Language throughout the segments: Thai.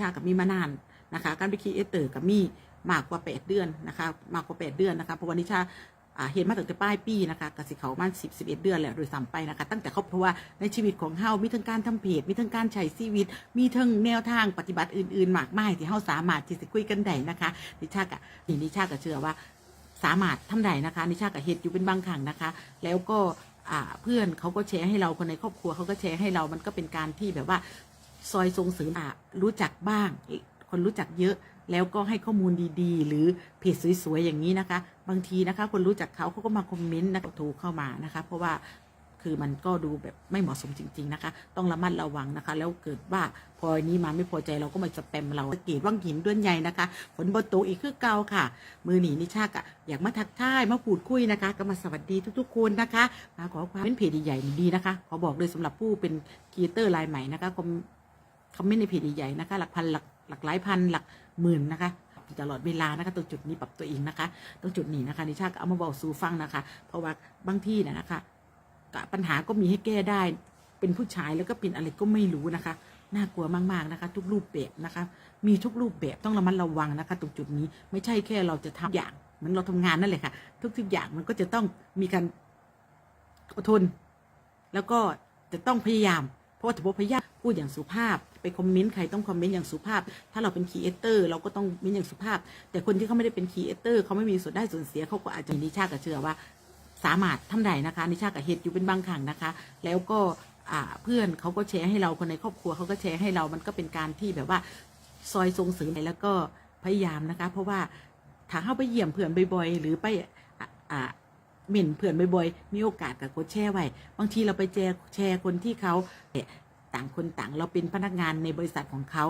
ชากับมีมานานนะคะการไปคีเอเตอร์กับมีมากกว่า 8 เดือนนะคะมากกว่า 8 เดือนนะคะเพราะว่านิชาเห็นมาตั้งแต่ปลายปีนะคะกสิเขามันสิบสิบเอ็ดเดือนแล้วโดยซ้ำไปนะคะ ตั้งแต่เขาเพราะว่าในชีวิตของเฮามีทั้งการทำเพจมีทั้งการใช้ชีวิต มีทั้งแนวทางปฏิบัติอื่นๆมากมายที่เฮาสามารถที่จะคุยกันได้นะคะนิชากะนี่นิชากะเชื่อว่าสามารถทำได้นะคะนิชากะเฮ็ดอยู่เป็นบางครั้งนะคะ แล้วก็เพื่อนเขาก็แชร์ให้เราคนในครอบครัวเขาก็แชร์ให้เรามันก็เป็นการที่แบบว่า ซอยส่งเสริมอะรู้จักบ้าง คนรู้จักเยอะแล้วก็ให้ข้อมูลดีๆ หรือเพจสวยๆอย่างนี้นะคะ บางทีนะคะ คนรู้จักเขาเขาก็มาคอมเมนต์นะคะถูเข้ามานะคะ เพราะว่าคือมันก็ดูแบบไม่เหมาะสมจริง ๆนะคะ ต้องระมัดระวังนะคะ แล้วเกิดว่าพออันนี้มาไม่พอใจเราก็มาสแปมเราเกตว่างหินด้วนใหญ่นะคะฝนบนโตอีกคือเก่าค่ะ มือหนีนิชากอะอยากมาทักทายมาพูดคุยนะคะ ก็มาสวัสดีทุกๆคนนะคะมาขอความเป็นเพจใหญ่ดีนะคะ ขอบอกเลยสำหรับผู้เป็นครีเอเตอร์รายใหม่นะคะ คอมคอมเมนต์ในเพจใหญ่ๆนะคะ หลักพันหลักหลักหลายพันหลักหมื่นนะคะตลอดเวลานะคะตรงจุดนี้ปรับตัวเองนะคะตรงจุดนี้นะคะนิชาก็เอามาบอกสู่ฟังนะคะ เพราะว่าบางที่นะนะคะปัญหาก็มีให้แก้ได้ เป็นผู้ชายแล้วก็เป็นอะไรก็ไม่รู้นะคะ น่ากลัวมากๆนะคะ ทุกรูปแบบนะคะ มีทุกรูปแบบต้องระมัดระวังนะคะ ตรงจุดนี้ไม่ใช่แค่เราจะทำอย่างเหมือนเราทำงานนั่นแหละค่ะ ทุกๆอย่างมันก็จะต้องมีการอดทน แล้วก็จะต้องพยายาม ราะว่าถือว่าพยายามพูดอย่างสุภาพ ไปคอมเมนต์ใครต้องคอมเมนต์อย่างสุภาพ ถ้าเราเป็นครีเอเตอร์เราก็ต้องเมนอย่างสุภาพ แต่คนที่เขาไม่ได้เป็นครีเอเตอร์เขาไม่มีส่วนได้ส่วนเสียเขาก็อาจจะนิชากับเชื่อว่า สามารถทำได้นะคะ นิชากับเฮ็ดอยู่เป็นบางครั้งนะคะ แล้วก็เพื่อนเขาก็แชร์ให้เราคนในครอบครัวเขาก็แชร์ให้เรามันก็เป็นการที่แบบว่าซอยส่งเสริมแล้วก็พยายามนะคะ เพราะว่าถ้าเข้าไปเยี่ยมเพื่อนบ่อยๆ หรือไปอะ เหมิ่นเพื่อนบ่อยๆ มีโอกาสกับกดแช่ไว้ บางทีเราไปแชร์แชร์คนที่เขาเนี่ยต่างคนต่างเราเป็นพนักงานในบริษัทของเขา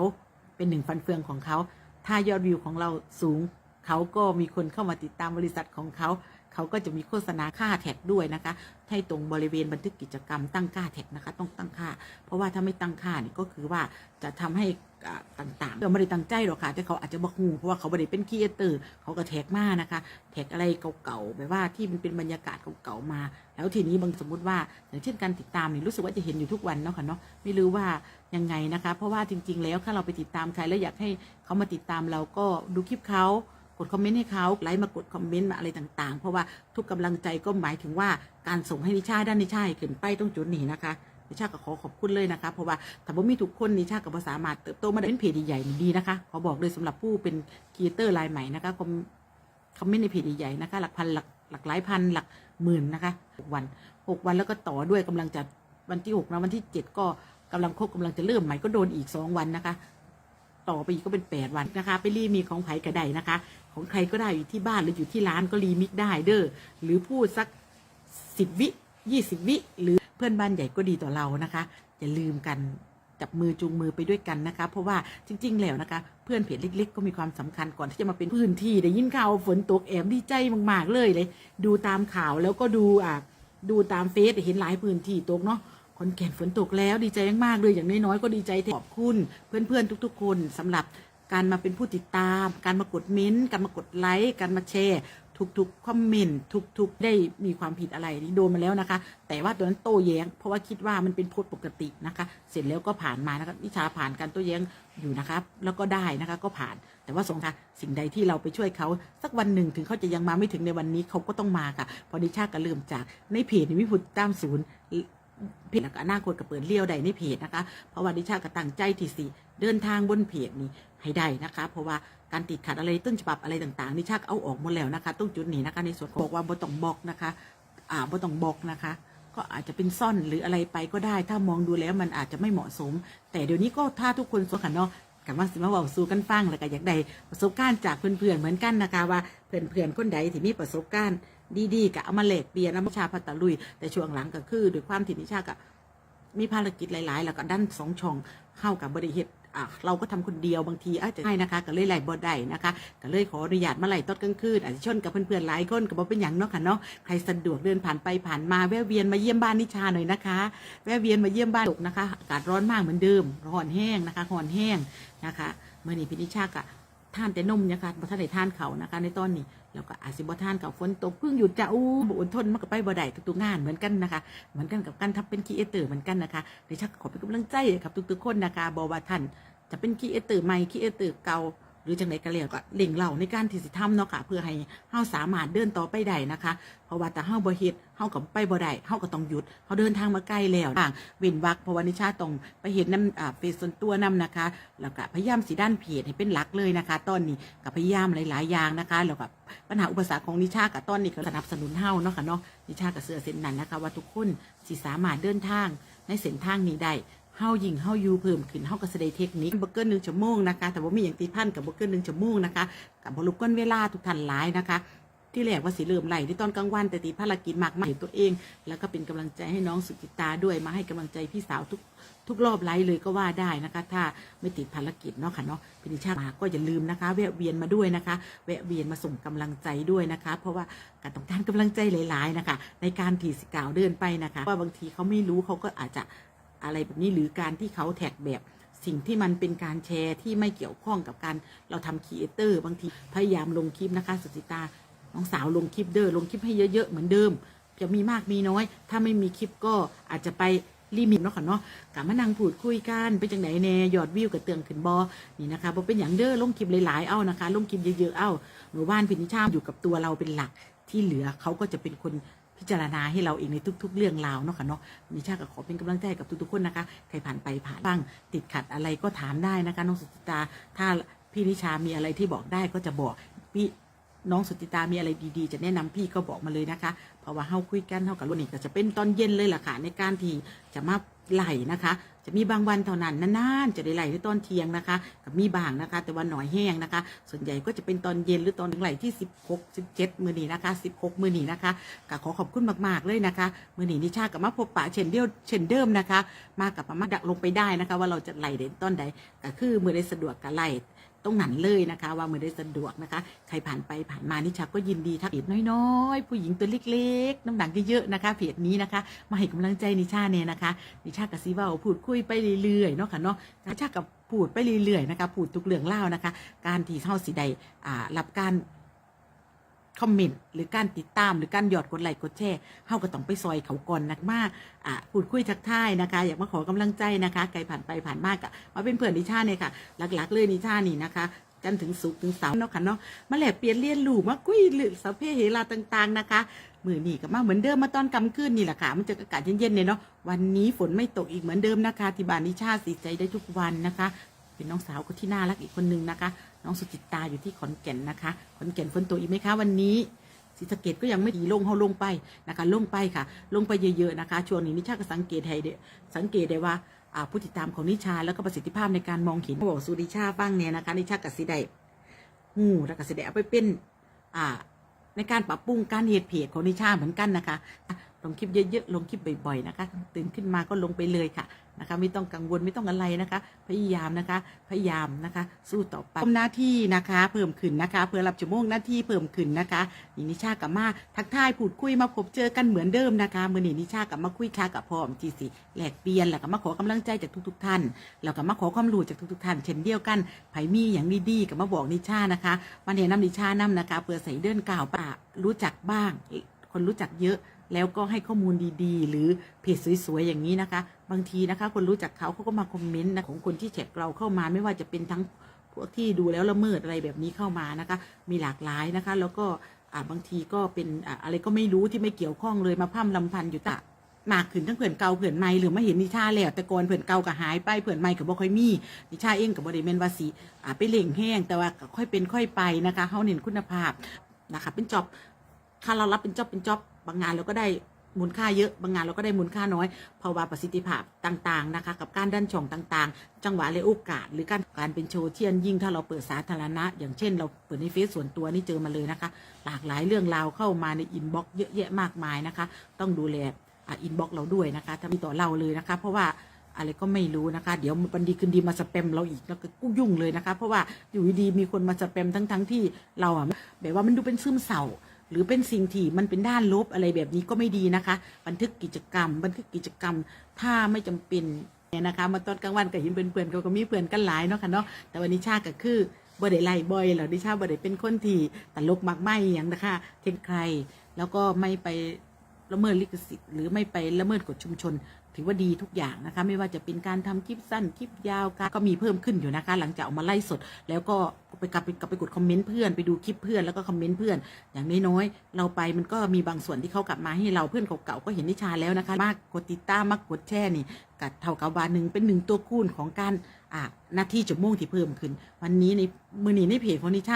เป็นหนึ่งฟันเฟืองของเขา ถ้ายอดวิวของเราสูง เขาก็มีคนเข้ามาติดตามบริษัทของเขา เขาก็จะมีโฆษณาค่าแท็กด้วยนะคะ ให้ตรงบริเวณบันทึกกิจกรรมตั้งค่าแท็กนะคะ ต้องตั้งค่า เพราะว่าถ้าไม่ตั้งค่านี่ก็คือว่าจะทำให้อ่าต่างๆเราไม่ได้ตั้งใจหรอกค่ะแต่เขาอาจจะบอกงูเพราะว่าเขาไม่ได้เป็นครีเอเตอร์เขาก็แท็กมานะคะแท็กอะไรเก่าๆแบบว่าที่มันเป็นบรรยากาศเก่าๆมา แล้วทีนี้บางสมมติว่า อย่างเช่นการติดตามนี่รู้สึกว่าจะเห็นอยู่ทุกวันเนาะค่ะเนาะไม่รู้ว่ายังไงนะคะ เพราะว่าจริง ๆ แล้วถ้าเราไปติดตามใครแล้วอยากให้เขามาติดตามเราก็ดูคลิปเขา กดคอมเมนต์ให้เขาไลค์มากดคอมเมนต์มาอะไรต่างๆ เพราะว่าทุกกำลังใจก็หมายถึงว่าการส่งให้นิชาด้านนิชาขึ้นไปตรงจุดนี้นะคะนิชาก็ขอขอบคุณเลยนะคะเพราะว่าถ้าบ่มีทุกคนนิชาก็บ่สามาเติบโตมาได้เป็นเพจใหญ่ดีนะคะขอบอกเลยสำหรับผู้เป็นครีเอเตอร์รายใหม่นะคะคอมคอมเมนต์ในเพจใหญ่นะคะ หลักพันหลักหลักหลายพันหลักหมื่นนะคะหกวันหกวันแล้วก็ต่อด้วยกำลังจะวันที่หกนะวันที่เจ็ดก็กำลังครบกำลังจะเริ่มใหม่ก็โดนอีกสองวันนะคะ ต่อไปอีกก็เป็นแปดวันนะคะ ไปรีมีของไผ่กระไดนะคะ ของใครก็ได้อยู่ที่บ้านหรืออยู่ที่ร้านก็รีมิกได้เด้อหรือพูดสักสิบวิยี่สิบวิหรือเพื่อนบ้านใหญ่ก็ดีต่อเรานะคะ อย่าลืมกันจับมือจูงมือไปด้วยกันนะคะ เพราะว่าจริง ๆ แล้วนะคะ เพื่อนเพจเล็ก ๆ ก็มีความสำคัญก่อนที่จะมาเป็นพื้นที่ได้ยินข่าวฝนตกแอมดีใจมาก ๆ เลยเลย ดูตามข่าวแล้วก็ดูอะดูตามเฟซเห็นหลายพื้นที่ตกเนาะ ขอนแก่นฝนตกแล้วดีใจมากๆเลยอย่างน้อยๆก็ดีใจขอบคุณเพื่อนๆทุก ๆ คนสำหรับการมาเป็นผู้ติดตาม การมากดเม้นต์การมากดไลค์การมาแชร์ ทุกๆคอมเมนต์ทุกๆ ได้มีความผิดอะไรนี่โดนมาแล้วนะคะ แต่ว่าตัวนั้นโต้แย้ง เพราะว่าคิดว่ามันเป็นโพสต์ปกตินะคะ เสร็จแล้วก็ผ่านมานะคะวิชาผ่านการโต้แย้งอยู่นะคะแล้วก็ได้นะคะก็ผ่าน แต่ว่าสงค่ะสิ่งใดที่เราไปช่วยเขาสักวันหนึ่งถึงเขาจะยังมาไม่ถึงในวันนี้เขาก็ต้องมาค่ะพอดิชาก็เริ่มจากในเพจวิพุตตามศูนย์ เพจแล้วก็อนาคตก็เปิดเลี้ยวได้ในเพจนะคะ เพราะว่าดิชาก็ตั้งใจที่สิเดินทางบนเพจนี้ให้ได้นะคะ เพราะว่าการติดขัดอะไรต้นฉบับอะไรต่างๆดิชาก็เอาออกหมดแล้วนะคะตรงจุดนี้นะคะ ในส่วนบอกว่าบ่ต้องบล็อกนะคะ อ่าบ่ต้องบล็อกนะคะ ก็อาจจะเป็นซ่อนหรืออะไรไปก็ได้ ถ้ามองดูแล้วมันอาจจะไม่เหมาะสม แต่เดี๋ยวนี้ก็ถ้าทุกคนสนค่ะเนาะกันว่าสิมาเว้าสู่กันฟังแล้วก็อยากได้ประสบการณ์จากเพื่อนๆเหมือนกันนะคะว่าเพื่อนๆคนใดที่มีประสบการณ์ ดีๆก็เอามาแลกเปียนน้ำชาพัตลุย แต่ช่วงหลังก็คือด้วยความที่นิชาก็มีภารกิจหลาย ๆ แล้วก็ด้านสองช่องเข้ากับบริเหตุอะเราก็ทำคนเดียวบางทีอาจจะให้นะคะก็เลยไหลบ่ได้นะคะก็เลยขออนุญาตมาไหลตอนกลางคืนอาจจะชนกับเพื่อนๆหลายคนก็บอกเป็นอย่างเนาะค่ะเนาะใครสะดวกเดินผ่านไปผ่านมาแวะเวียนมาเยี่ยมบ้านนิชาหน่อยนะคะแวะเวียนมาเยี่ยมบ้านตกนะคะอากาศร้อนมากเหมือนเดิมร้อนแห้งนะคะร้อนแห้งนะคะเมื่อนี้พี่นิชากะท่านแต่นมนี่ยค่ะบ่ท่านได้ท่านเขานะคะในตอนนี้ แล้วก็อาจสิบ่ทานกับฝนตกเพิ่งหยุดจะอู้บ่อดทนมันก็ไปบ่ได้ทุกๆงานเหมือนกันนะคะ เหมือนกันกับการทำเป็นคีเอเตอร์เหมือนกันนะคะดิฉันขอเป็นกำลังใจกับทุกๆคนนะคะบอกว่าท่านจะเป็นคีเอเตอร์ใหม่คีเอเตอร์เก่า หรือจังไดก็แล้วก็เล่งเล่าในการที่สิทำเนาะค่ะเพื่อให้เฮาสามารถเดินต่อไปได้นะคะ เพราะว่าแต่เฮาบ่เฮ็ดเฮาก็ไปบ่ได้เฮาก็ต้องหยุดเฮาเดินทางมาไกลแล้วทางเว้นวรรคเพราะว่านิชาต้องไปเฮ็ดนํอ่าเฟซส่วนตัวนํนะคะ แล้วก็พยายามสิด้านเพจให้เป็นหลักเลยนะคะ ตอนนี้ก็พยายามหลาย ๆ อย่างนะคะแล้วก็ปัญหาอุปสรรคของนิชากับตอนนี้ก็สนับสนุนเฮาเนาะค่ะเนาะนิชากับเสือเส้นนั้นนะคะ ว่าทุกคนสิสามารถเดินทางในเส้นทางนี้ได้ เฮายิงเฮายูเพิ่มขึ้นเฮาก็แสดงเทคนิคบ่เกินหนึ่งชั่วโมงนะคะ แต่ว่ามีอย่างตีพันกับบ่เกินหนึ่งชั่วโมงนะคะกับบรบกวนเวลาทุกท่านหลายนะคะที่แรกว่าสิเริ่มไหลที่ตอนกลางวันแต่ตีภารกิจมากมายตัวเอง แล้วก็เป็นกำลังใจให้น้องสุจิตาด้วยมาให้กำลังใจพี่สาวทุกทุกรอบไลฟ์เลยก็ว่าได้นะคะ ถ้าไม่ติดภารกิจเนาะค่ะเนาะพินิชามาก็อย่าลืมนะคะ แวะเวียนมาด้วยนะคะ แวะเวียนมาส่งกำลังใจด้วยนะคะ เพราะว่าการต้องการกำลังใจหลาย ๆ นะคะ ในการถีสกาวเดินไปนะคะ ว่าบางทีเขาไม่รู้เขาก็อาจจะ อะไรแบบนี้หรือการที่เขาแท็กแบบสิ่งที่มันเป็นการแชร์ที่ไม่เกี่ยวข้องกับการเราทำครีเอเตอร์บางทีพยายามลงคลิปนะคะสุจิตาน้องสาวลงคลิปเด้อลงคลิปให้เยอะๆเหมือนเดิม จะมีมากมีน้อย ถ้าไม่มีคลิปก็อาจจะไปลิมิตเนาะค่ะเนาะกะมานั่งพูดคุยกันเป็นจังไหนแน่ยอดวิวกับเตืองขึ้นบอนี่นะคะบ่เป็นอย่างเด้อลงคลิปหลายๆเอานะคะลงคลิปเยอะๆเอาหนูบ้านพินิชามอยู่กับตัวเราเป็นหลักที่เหลือเขาก็จะเป็นคน พิจารณาให้เราเองในทุก ๆ เรื่องราวเนาะค่ะเนาะมีชาก็ขอเป็นกำลังใจกับทุกๆคนนะคะใครผ่านไปผ่านบ้างติดขัดอะไรก็ถามได้นะคะน้องสุจิตาถ้าพี่นิชามีอะไรที่บอกได้ก็จะบอกพี่น้องสุจิตามีอะไรดีๆ จะแนะนำพี่ก็บอกมาเลยนะคะ เพราะว่าเฮาคุยกันเฮากับรุ่นนี้ก็จะเป็นตอนเย็นเลยล่ะค่ะในการที่จะมาไหลนะคะ จะมีบางวันเท่านั้นนานๆจะได้ไหลในตอนเที่ยงนะคะกับมีบางนะคะ แต่ว่าหน่อยแห้งนะคะ ส่วนใหญ่ก็จะเป็นตอนเย็นหรือตอนไหลที่ 16 17 มือนี้นะคะ 16 มือนี้นะคะก็ขอขอบคุณมากๆเลยนะคะ มือนี้นิชากับมาพบปะเช่นเดียวเช่นเดิมนะคะ มากับมาดักลงไปได้นะคะ ว่าเราจะไหลในตอนใดก็คือมือได้สะดวกกับไหล ตรงนั้นเลยนะคะ ว่ามือได้สะดวกนะคะ ใครผ่านไปผ่านมานิชาก็ยินดีทักเพจน้อยๆ ผู้หญิงตัวเล็กๆ น้ำหนักเยอะๆนะคะเพจนี้นะคะ มาให้กำลังใจนิชาเนี่ยนะคะ นิชากับซีเว่าพูดคุยไปเรื่อยๆเนาะค่ะเนาะนิชากับพูดไปเรื่อยๆนะคะพูดทุกเรื่องเล่านะคะ การที่เท่าสีใดอ่ารับการ คอมเมนต์หรือการติดตามหรือการหยอดกดไลค์กดแชร์เฮาก็ต้องไปซอยเขาก่อนนะมากอ่าพูดคุยทักทายนะคะ อยากมาขอกำลังใจนะคะไกลผ่านไปผ่านมากอะมาเป็นเพื่อนนิชาเนี่ยค่ะ หลักๆ เลยนิชานี่นะคะจันถึงสุกถึงเสาเนาะค่ะเนาะมาแลกเปลี่ยนเรียนรู้มาคุยเรื่อสัพเพเหระต่างๆนะคะมือนี่ก็มาเหมือนเดิมมาตอนกำคืนนี่แหละค่ะ มันจะอากาศเย็นๆเนี่ยเนาะวันนี้ฝนไม่ตกอีกเหมือนเดิมนะคะที่บ้านนิชาสีใจได้ทุกวันนะคะ เป็นน้องสาวคนที่น่ารักอีกคนนึงนะคะ น้องสุจิตตาอยู่ที่ขอนแก่นนะคะ ขอนแก่นฝนตกอีกไหมคะวันนี้ศรีสะเกดก็ยังไม่ดีลงเขาลงไปนะคะ ลงไปค่ะ ลงไปเยอะๆนะคะ ช่วงนี้นิชาก็สังเกตให้ดสังเกตได้ว่าผู้ติดตามของนิชาแล้วก็ประสิทธิภาพในการมองเห็นบอกสูนิชาบ้างเนี่ยนะคะนิชากับสิได้หูแล้วก็สิได้เอาไปเป็นอ่าในการปรับปรุงการเหตุเพจของนิชาเหมือนกันนะคะ ลงคลิปเยอะๆ ลงคลิปบ่อยๆ นะคะ ตื่นขึ้นมาก็ลงไปเลยค่ะนะคะ ไม่ต้องกังวลไม่ต้องอะไรนะคะ พยายามนะคะ พยายามนะคะ สู้ต่อไปหน้าที่นะคะ เพิ่มขึ้นนะคะ เพื่อรับชั่วโมงหน้าที่เพิ่มขึ้นนะคะนี่นิชากับมาทักทายพูดคุยมาพบเจอกันเหมือนเดิมนะคะเมื่อนี้นิชากับมาคุยค่ากับพร้อมทีสิแหลกเปลี่ยนแล้วก็มาขอกำลังใจจากทุก ๆ ท่านแล้วก็มาขอความรู้จากทุก ๆ ท่านเช่นเดียวกันไผมีอย่างดีๆกับมาบอกนิชานะคะมาแนะนำนิชานํนะคะเพื่อใส่เดินกล่าวป่ารู้จักบ้าง คนรู้จักเยอะ แล้วก็ให้ข้อมูลดีๆ หรือเพจสวยๆอย่างนี้นะคะ บางทีนะคะ คนรู้จักเขาเขาก็มาคอมเมนต์นะของคนที่แท็กเราเข้ามาไม่ว่าจะเป็นทั้งพวกที่ดูแล้วละเมิดอะไรแบบนี้เข้ามานะคะ มีหลากหลายนะคะ แล้วก็บางทีก็เป็นออะไรก็ไม่รู้ที่ไม่เกี่ยวข้องเลยมาพร่ำลำพันอยู่ตะมากขึ้นทั้งเผื่อนเกาเผื่อนใหม่หรือมาเห็นนิชาแล้วแต่ก่อนเผื่อนเกาก็หายไปเผื่อนใหม่ก็บ่ค่อยมีนิชาเองกับบริเวณวาสีอาไปเล่งแห้งแต่ว่าค่อยเป็นค่อยไปนะคะเขาเน้นคุณภาพนะคะ เป็นจอบถ้าเรารับเป็นจอบเป็นจอบ บางงานเราก็ได้มูลค่าเยอะ บางงานเราก็ได้มูลค่าน้อยเพราะว่าประสิทธิภาพต่างๆนะคะ กับการดันช่องต่างๆ จังหวะและโอกาส หรือการการเป็นโชว์เทียนยิ่งถ้าเราเปิดสาธารณะ อย่างเช่น เราเปิดในเฟซส่วนตัวนี่เจอมาเลยนะคะ หลากหลายเรื่องราวเข้ามาในอินบ็อกซ์เยอะแยะมากมายนะคะ ต้องดูแลอ,อินบ็อกซ์เราด้วยนะคะถ้ามีต่อเราเลยนะคะ เพราะว่าอะไรก็ไม่รู้นะคะ เดี๋ยววันดีคืนดีมาสแปมเราอีกแล้วก็กุ้ยุ่งเลยนะคะ เพราะว่าอยู่ดีๆมีคนมาสแปมทั้งๆที่เราอะแบบว่ามันดูเป็นซึมเศร้า รือเป็นสิ่งที่มันเป็นด้านลบอะไรแบบนี้ก็ไม่ดีนะคะ บันทึกกิจกรรม บันทึกกิจกรรม ถ้าไม่จำเป็นเนี่ยนะคะมาตอนกลางวันก็เห็นเพื่อนๆเขาก็มีเพื่อนกันหลายเนาะค่ะเนาะแต่วันนี้ชาก็คือบ่ได้ไล่บ่อยหรอกดิชาบ่ได้เป็นคนที่ตลกมากไม่อย่างนะคะเทนใคร แล้วก็ไม่ไปละเมิดลิขสิทธิ์หรือไม่ไปละเมิดกฎชุมชน ถือว่าดีทุกอย่างนะคะ ไม่ว่าจะเป็นการทำคลิปสั้นคลิปยาวก็มีเพิ่มขึ้นอยู่นะคะ หลังจากออกมาไล่สด แล้วก็ไปกลับไปกลับไปกดคอมเมนต์เพื่อนไปดูคลิปเพื่อนแล้วก็คอมเมนต์เพื่อน อย่างน้อยๆเราไปมันก็มีบางส่วนที่เขากลับมาให้เราเพื่อนเก่าๆก็เห็นนิชาแล้วนะคะ มากกดติดตามมากกดแชร์นี่กัดเท่ากับวาหนึ่งเป็นหนึ่งตัวคูณของการอ่าหน้าที่จมูกที่เพิ่มขึ้น วันนี้ในมือหนีในเพจของนิชา